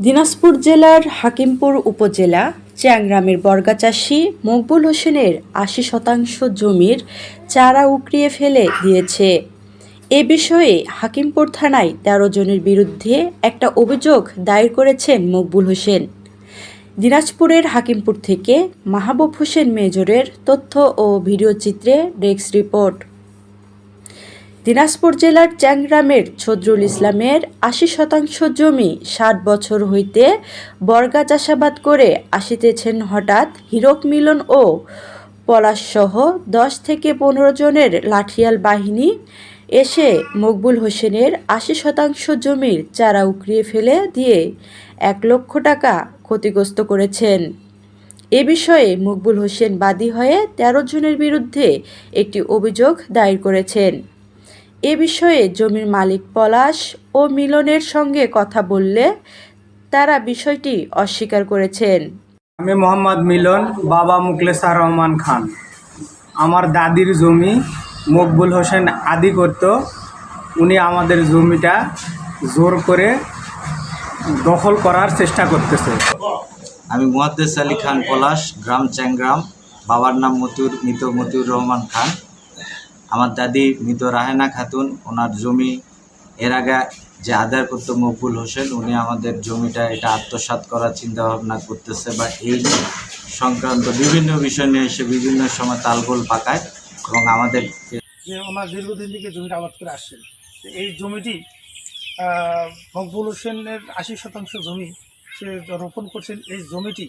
দিনাজপুর জেলার হাকিমপুর উপজেলা চ্যাংগ্রামের বর্গাচাষী মকবুল হোসেনের আশি শতাংশ জমির চারা উকড়িয়ে ফেলে দিয়েছে। এ বিষয়ে হাকিমপুর থানায় তেরো জনের বিরুদ্ধে একটা অভিযোগ দায়ের করেছেন মকবুল হোসেন। দিনাজপুরের হাকিমপুর থেকে মাহবুব হোসেন মেজরের তথ্য ও ভিডিওচিত্রে ডেস্ক রিপোর্ট। দিনাজপুর জেলার চ্যাংগ্রামের ছদ্রুল ইসলামের আশি শতাংশ জমি ষাট বছর হইতে বর্গা চাষাবাদ করে আসিতেছেন হঠাৎ হীরক মিলন ও পলাশসহ দশ থেকে পনেরো জনের লাঠিয়াল বাহিনী এসে মকবুল হোসেনের আশি শতাংশ জমির চারা উকড়িয়ে ফেলে দিয়ে এক লক্ষ টাকা ক্ষতিগ্রস্ত করেছেন। এ বিষয়ে মকবুল হোসেন বাদী হয়ে তেরো জনের বিরুদ্ধে একটি অভিযোগ দায়ের করেছেন। এ বিষয়ে জমির মালিক পলাশ ও মিলনের সঙ্গে কথা বললে তারা বিষয়টি অস্বীকার করেছেন। আমি মোহাম্মদ মিলন বাবা মুকলেসার রহমান খান। আমার দাদির জমি মকবুল হোসেন আদি করত। উনি আমাদের জমিটা জোর করে দখল করার চেষ্টা করতেছে। আমি মুহাদ্দেস আলী খান পলাশ গ্রাম চ্যাংগ্রাম। বাবার নাম মতিউর মৃত মতিউর রহমান খান। আমার দাদি মৃত রাহেনা খাতুন, ওনার জমি এর আগে যে আদায় করতো মকবুল হোসেন, উনি আমাদের জমিটা এটা আত্মসাৎ করার চিন্তা ভাবনা করতেছে বা এই সংক্রান্ত বিভিন্ন বিষয় নিয়ে এসে বিভিন্ন সময় তালগোল পাকায় এবং আমাদের যে ওনার দীর্ঘদিন থেকে জমিটা আবাদ করে আসছেন এই জমিটি মকবুল হোসেনের আশি শতাংশ জমি সে রোপণ করছেন, এই জমিটি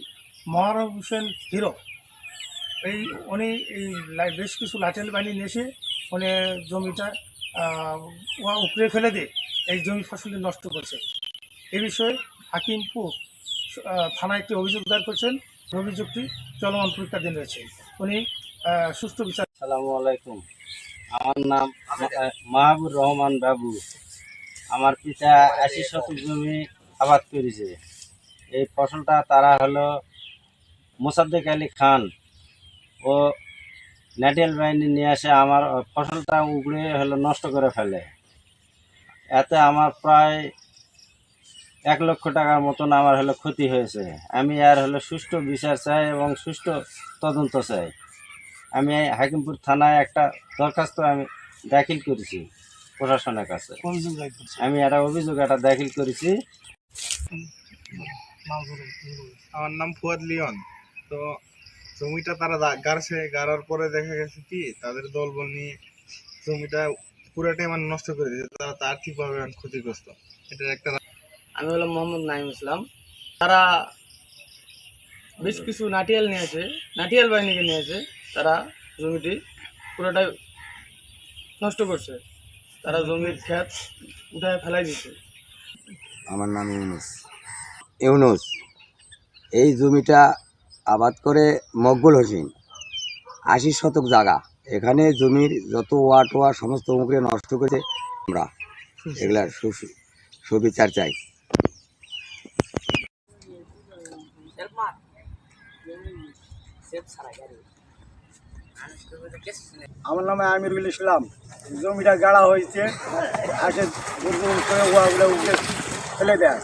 মহারব হোসেন হিরো এই উনি এই বেশ কিছু লাটেল বানিয়ে নিয়ে এসে উনি জমিটা উপড়ে ফেলে দিয়ে এই জমি ফসলটি নষ্ট করছে। এ বিষয়ে হাকিমপুর থানায় একটি অভিযোগ দায়ের করছেন। অভিযোগটি চলমান পরীক্ষাধীন রয়েছে। উনি সুষ্ঠু বিচার আসসালামু আলাইকুম। আমার নাম মাহবুর রহমান বাবু। আমার পিতা আশি শতক জমি আবাদ করেছে। এই ফসলটা তারা হলো মোসাদ্দেক আলী খান। ও ন্যাটিয়াল বাহিনী নিয়ে আসে আমার ফসলটা উগড়ে হলো নষ্ট করে ফেলে। এতে আমার প্রায় এক লক্ষ টাকার মতন আমার হলো ক্ষতি হয়েছে। আমি আর হলো সুষ্ঠু বিচার চাই এবং সুষ্ঠু তদন্ত চাই। আমি হাকিমপুর থানায় একটা দরখাস্ত আমি দাখিল করেছি প্রশাসনের কাছে। আমি একটা অভিযোগ একটা দাখিল করেছি। আমার নাম ফুয়াদ লিওন। তো জমিটা তারা গাড়ছে গাড়ার পরে দেখা গেছে কি তাদের দলবল নিয়ে জমিটা পুরাটাই মানে নষ্ট করে দিয়েছে। তারা তো আর্থিকভাবে অনেক ক্ষতিগ্রস্ত? এটার একটা আমি হলাম মোহাম্মদ নাইম ইসলাম। তারা বেশ কিছু নাটিয়াল নিয়েছে নাটিয়াল বাহিনীকে নিয়েছে। তারা জমিটি পুরোটাই নষ্ট করছে। তারা জমির ক্ষেত উঠায় ফেলাই দিচ্ছে আমার নাম ইউনুস। ইউনুস এই জমিটা আবাদ করে মকবুল হোসেন। আশি শতক জায়গা এখানে জমির যত ওয়া টোয়া সমস্ত মুখে নষ্ট করেছে আমরা। এগুলা সুবিচার চাই। আমার নামে আমিরুল ইসলাম। জমিটা গাড়া হয়েছে। আসে ফেলে দেয়।